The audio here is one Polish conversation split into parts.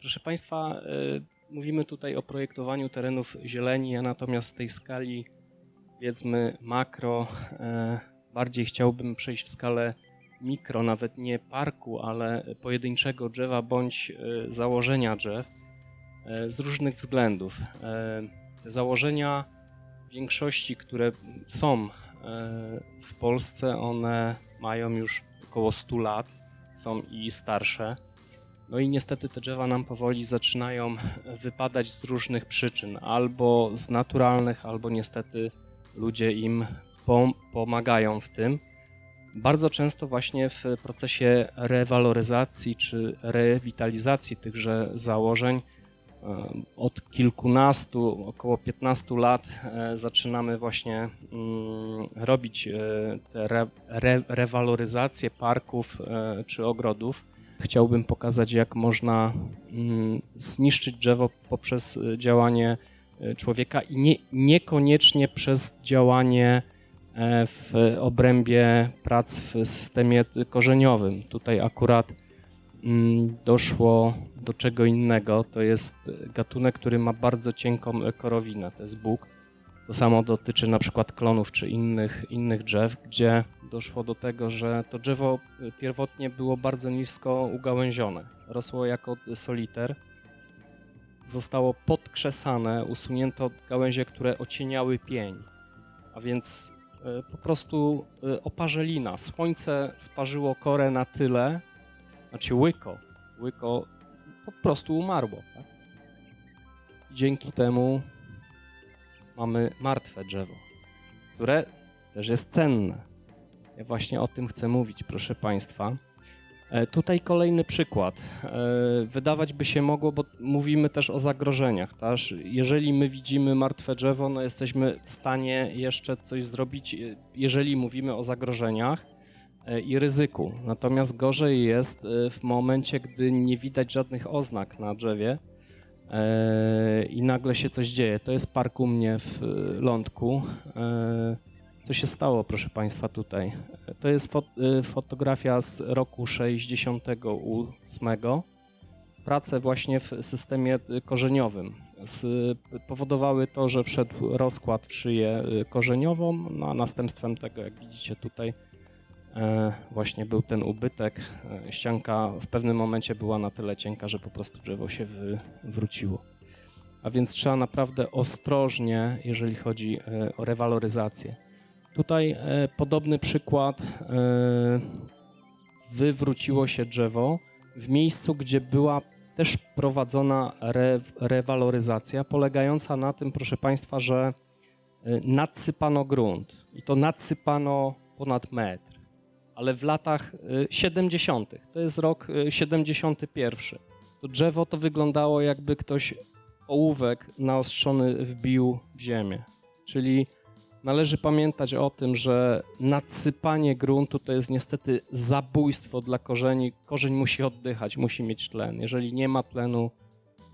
Proszę Państwa, y, mówimy tutaj o projektowaniu terenów zieleni, a natomiast z tej skali, powiedzmy makro, e, bardziej chciałbym przejść w skalę mikro, nawet nie parku, ale pojedynczego drzewa bądź e, założenia drzew z różnych względów. Założenia większości, które są w Polsce, one mają już około 100 lat, są i starsze. No i niestety te drzewa nam powoli zaczynają wypadać z różnych przyczyn, albo z naturalnych, albo niestety ludzie im pom- pomagają w tym. Bardzo często właśnie w procesie rewaloryzacji czy rewitalizacji tychże założeń e, od kilkunastu, około 15 lat e, zaczynamy właśnie mm, robić e, te re, re, parków czy ogrodów. Chciałbym pokazać, jak można mm, zniszczyć drzewo poprzez e, działanie e, człowieka i nie, niekoniecznie przez działanie e, w obrębie prac w systemie korzeniowym. Tutaj akurat mm, doszło do czego innego. To jest gatunek, który ma bardzo cienką e, korowinę, to jest bóg. To samo dotyczy na przykład klonów czy innych, innych drzew, gdzie doszło do tego, że to drzewo y, pierwotnie było bardzo nisko ugałęzione. Rosło jako soliter. Zostało podkrzesane, usunięto gałęzie, które ocieniały pień. A więc y, po prostu y, oparzelina. Słońce sparzyło korę na tyle, znaczy łyko. Łyko po prostu umarło. Tak? Dzięki temu mamy martwe drzewo, które też jest cenne. Ja właśnie o tym chcę mówić, proszę Państwa. E, Tutaj kolejny przykład. E, Wydawać by się mogło, bo mówimy też o zagrożeniach. Tak? Jeżeli my widzimy martwe drzewo, no jesteśmy w stanie jeszcze coś zrobić, e, jeżeli mówimy o zagrożeniach i ryzyku. Natomiast gorzej jest w momencie, gdy nie widać żadnych oznak na drzewie i nagle się coś dzieje. To jest park u mnie w e, Lądku. E, Co się stało, proszę Państwa, tutaj? To jest fot- y, fotografia z roku 68. Prace właśnie w systemie y, korzeniowym. Powodowały to, że wszedł rozkład w szyję y, korzeniową, no a następstwem tego, jak widzicie tutaj, właśnie był ten ubytek. E, Ścianka w pewnym momencie była na tyle cienka, że po prostu drzewo się wywróciło. A więc trzeba naprawdę ostrożnie, jeżeli chodzi e, o rewaloryzację. Tutaj e, podobny przykład. E, wywróciło się drzewo w miejscu, gdzie była też prowadzona re, rewaloryzacja, polegająca na tym, proszę Państwa, że e, nadsypano grunt i to nadsypano ponad metr, ale w latach e, 70., to jest rok e, 71. To drzewo to wyglądało, jakby ktoś ołówek naostrzony wbił w ziemię. Czyli Należy pamiętać o tym, że nadsypanie gruntu to jest niestety zabójstwo dla korzeni. Korzeń musi oddychać, musi mieć tlen. Jeżeli nie ma tlenu,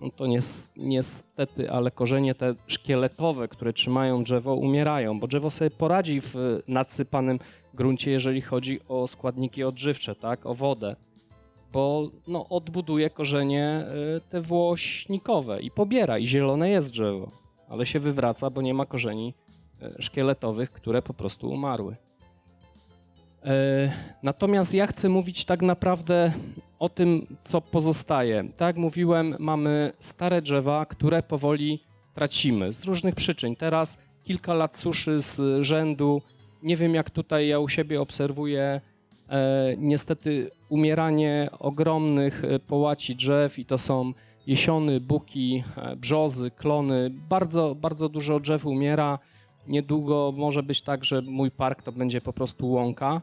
no to nies- niestety, ale korzenie te szkieletowe, które trzymają drzewo, umierają, bo drzewo sobie poradzi w nadsypanym gruncie, jeżeli chodzi o składniki odżywcze, tak, o wodę, bo no, odbuduje korzenie y, te włośnikowe i pobiera, i zielone jest drzewo, ale się wywraca, bo nie ma korzeni e, szkieletowych, które po prostu umarły. E, Natomiast ja chcę mówić tak naprawdę o tym, co pozostaje. Tak jak mówiłem, mamy stare drzewa, które powoli tracimy z różnych przyczyn. Teraz kilka lat suszy z rzędu. Nie wiem, jak tutaj ja u siebie obserwuję. E, niestety umieranie ogromnych e, połaci drzew i to są jesiony, buki, e, brzozy, klony. Bardzo, bardzo dużo drzew umiera. Niedługo może być tak, że mój park to będzie po prostu łąka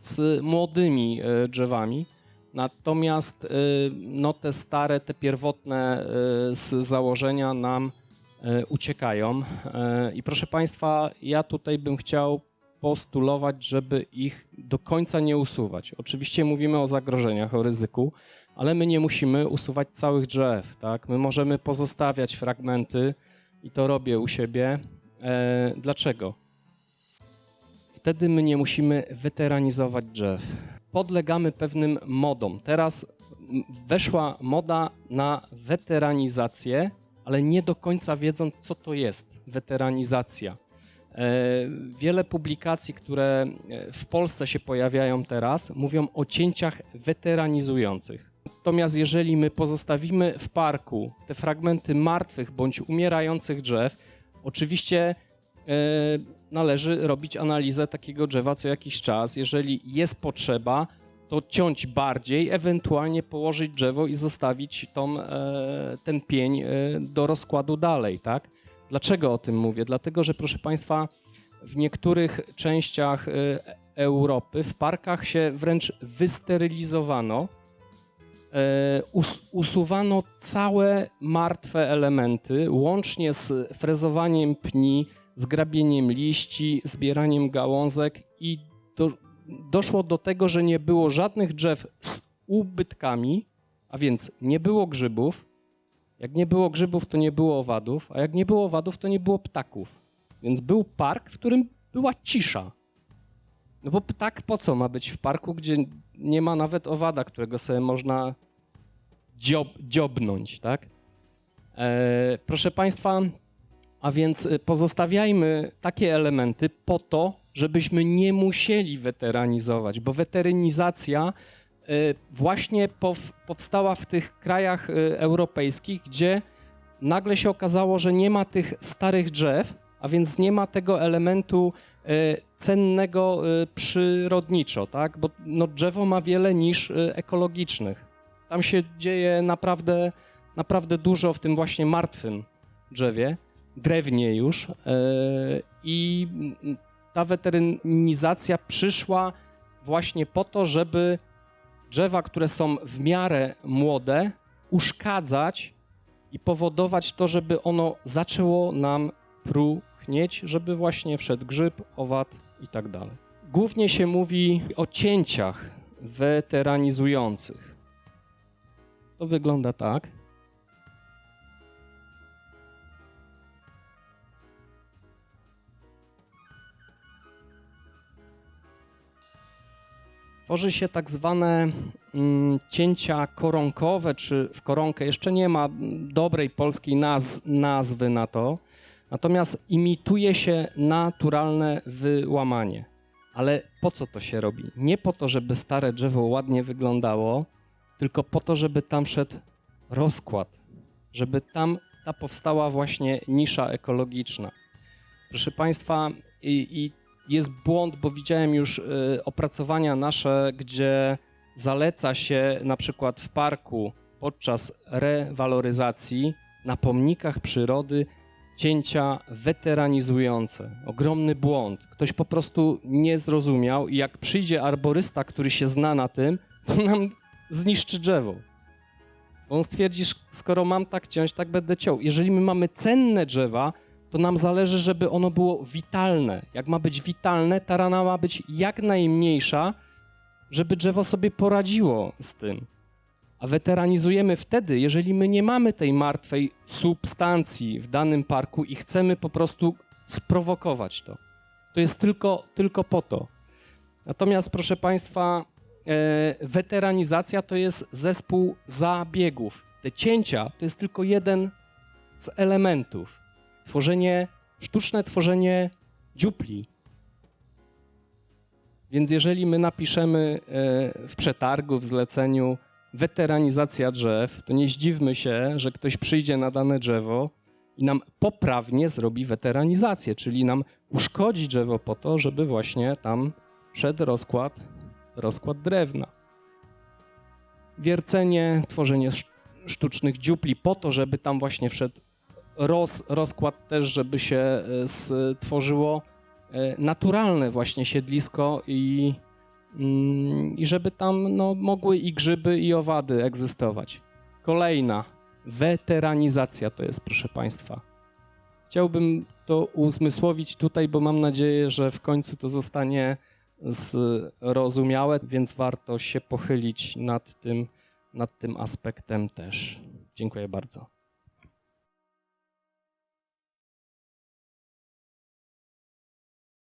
z młodymi e, drzewami. Natomiast e, no, te stare, te pierwotne e, z założenia nam e, uciekają. I proszę Państwa, ja tutaj bym chciał postulować, żeby ich do końca nie usuwać. Oczywiście mówimy o zagrożeniach, o ryzyku, ale my nie musimy usuwać całych drzew. Tak? My możemy pozostawiać fragmenty i to robię u siebie. E, dlaczego? Wtedy my nie musimy weteranizować drzew. Podlegamy pewnym modom. Teraz weszła moda na weteranizację, ale nie do końca wiedzą, co to jest weteranizacja. E, Wiele publikacji, które e, w Polsce się pojawiają teraz, mówią o cięciach weteranizujących. Natomiast jeżeli my pozostawimy w parku te fragmenty martwych bądź umierających drzew, oczywiście e, należy robić analizę takiego drzewa co jakiś czas. Jeżeli jest potrzeba, to ciąć bardziej, ewentualnie położyć drzewo i zostawić tą, e, ten pień e, do rozkładu dalej, tak? Dlaczego o tym mówię? Dlatego, że proszę Państwa, w niektórych częściach e, Europy w parkach się wręcz wysterylizowano, us, usuwano całe martwe elementy, łącznie z frezowaniem pni, zgrabieniem liści, zbieraniem gałązek i do, doszło do tego, że nie było żadnych drzew z ubytkami, a więc nie było grzybów. Jak nie było grzybów, to nie było owadów, a jak nie było owadów, to nie było ptaków. Więc był park, w którym była cisza. No bo ptak po co ma być w parku, gdzie nie ma nawet owada, którego sobie można dziob, dziobnąć, tak? E, proszę Państwa, a więc y, pozostawiajmy takie elementy po to, żebyśmy nie musieli weteranizować, bo weteranizacja y, właśnie pow, powstała w tych krajach y, europejskich, gdzie nagle się okazało, że nie ma tych starych drzew, a więc nie ma tego elementu cennego przyrodniczo, tak? Bo no, drzewo ma wiele niż ekologicznych. Tam się dzieje naprawdę, naprawdę dużo w tym właśnie martwym drzewie, drewnie już. y, I ta weterynizacja przyszła właśnie po to, żeby drzewa, które są w miarę młode, uszkadzać i powodować to, żeby ono zaczęło nam próchnieć, żeby właśnie wszedł grzyb, owad i tak dalej. Głównie się mówi o cięciach weteranizujących. To wygląda tak. Tworzy się tak zwane mm, cięcia koronkowe, czy w koronkę. Jeszcze nie ma dobrej polskiej naz nazwy na to. Natomiast imituje się naturalne wyłamanie. Ale po co to się robi? Nie po to, żeby stare drzewo ładnie wyglądało, tylko po to, żeby tam szedł rozkład, żeby tam ta powstała właśnie nisza ekologiczna. Proszę Państwa, i, i jest błąd, bo widziałem już y, opracowania nasze, gdzie zaleca się na przykład w parku podczas rewaloryzacji na pomnikach przyrody cięcia weteranizujące. Ogromny błąd. Ktoś po prostu nie zrozumiał i jak przyjdzie arborysta, który się zna na tym, to nam zniszczy drzewo. On stwierdzi, skoro mam tak ciąć, tak będę ciął. Jeżeli my mamy cenne drzewa, to nam zależy, żeby ono było witalne. Jak ma być witalne, ta rana ma być jak najmniejsza, żeby drzewo sobie poradziło z tym. A weteranizujemy wtedy, jeżeli my nie mamy tej martwej substancji w danym parku i chcemy po prostu sprowokować to. To jest tylko, tylko po to. Natomiast, proszę Państwa, e, weteranizacja to jest zespół zabiegów. Te cięcia to jest tylko jeden z elementów. Tworzenie, sztuczne tworzenie dziupli. Więc jeżeli my napiszemy e, w przetargu, w zleceniu weteranizacja drzew, to nie zdziwmy się, że ktoś przyjdzie na dane drzewo i nam poprawnie zrobi weteranizację, czyli nam uszkodzi drzewo po to, żeby właśnie tam wszedł rozkład, rozkład drewna. Wiercenie, tworzenie sz- sztucznych dziupli po to, żeby tam właśnie wszedł roz, rozkład też, żeby się e, stworzyło e, naturalne właśnie siedlisko i, mm, i żeby tam no, mogły i grzyby, i owady egzystować. Kolejna, weteranizacja to jest, proszę Państwa. Chciałbym to uzmysłowić tutaj, bo mam nadzieję, że w końcu to zostanie zrozumiałe, więc warto się pochylić nad tym, nad tym aspektem też. Dziękuję bardzo.